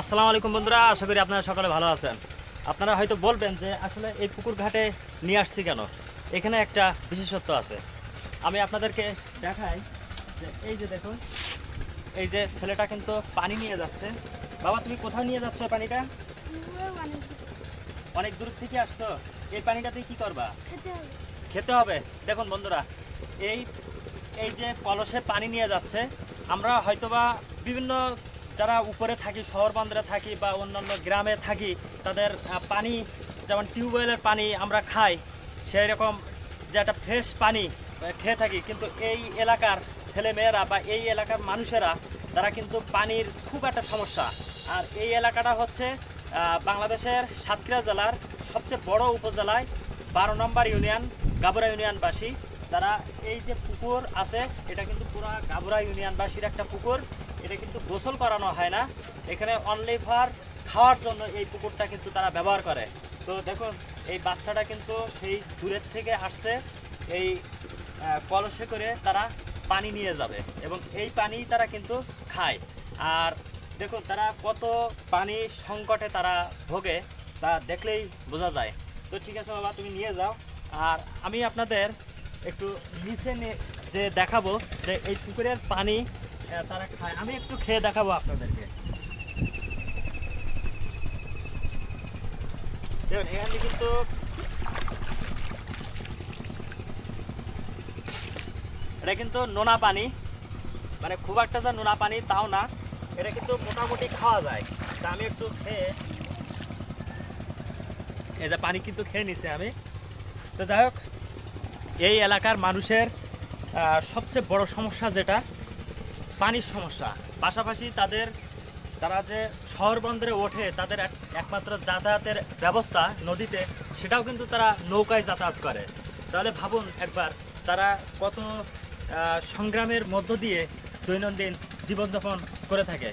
আসসালামু আলাইকুম বন্ধুরা আশা করি আপনারা সকালে ভালো আছেন। আপনারা হয়তো বলবেন যে আসলে এই পুকুর ঘাটে নিয়ে আসছি কেন? এখানে একটা বিশেষত্ব আছে। আমি আপনাদেরকে দেখাই যে এই যে দেখুন এই যে ছেলেটা কিন্তু পানি নিয়ে যাচ্ছে। বাবা তুমি কোথায় নিয়ে যাচ্ছ পানিটা? অনেক দূর থেকে আসছো। এই পানিটা তুই কি করবা? খেতে হবে। দেখুন বন্ধুরা এই এই যে কলসে পানি নিয়ে যাচ্ছে আমরা হয়তোবা বিভিন্ন যারা উপরে থাকি, শহর বন্দরে থাকি বা অন্যান্য গ্রামে থাকি, তাদের পানি, যেমন টিউবওয়েলের পানি আমরা খাই সেই রকম যে একটা ফ্রেশ পানি খেয়ে থাকি। কিন্তু এই এলাকার ছেলেমেয়েরা বা এই এলাকার মানুষেরা, তারা কিন্তু পানির খুব একটা সমস্যা। আর এই এলাকাটা হচ্ছে বাংলাদেশের সাতক্ষীরা জেলার সবচেয়ে বড় উপজেলায় বারো নম্বর ইউনিয়ন, গাবুরা ইউনিয়নবাসী। তারা এই যে পুকুর আছে, এটা কিন্তু পুরো গাবুরা ইউনিয়নবাসীর একটা পুকুর। এটা কিন্তু গোসল করানো হয় না। এখানে অনলি ফর খাওয়ার জন্য এই পুকুরটা কিন্তু তারা ব্যবহার করে। তো দেখুন, এই বাচ্চাটা কিন্তু সেই দূরের থেকে আসছে, এই কলসে করে তারা পানি নিয়ে যাবে এবং এই পানি তারা কিন্তু খায়। আর দেখুন, তারা কত পানি সংকটে তারা ভোগে, তা দেখলেই বোঝা যায়। তো ঠিক আছে বাবা, তুমি নিয়ে যাও। আর আমি আপনাদের একটু নিচে যে দেখাবো যে এই পুকুরের পানি তারা খায়। আমি একটু খেয়ে দেখাবো আপনাদেরকে। এখানে কিন্তু এটা কিন্তু নোনা পানি। মানে খুব একটা যে নোনা পানি তাও না, এটা কিন্তু মোটামুটি খাওয়া যায়। তা আমি একটু খেয়ে এই যে পানি কিন্তু খেয়ে নিছি আমি। তো যাই হোক এই এলাকার মানুষের সবচেয়ে বড় সমস্যা যেটা, পানির সমস্যা। পাশাপাশি তাদের, তারা যে শহর বন্দরে ওঠে, তাদের এক- একমাত্র যাতায়াতের ব্যবস্থা নদীতে, সেটাও কিন্তু তারা নৌকায় যাতায়াত করে। তাহলে ভাবুন একবার, তারা কত সংগ্রামের মধ্য দিয়ে দৈনন্দিন জীবনযাপন করে থাকে।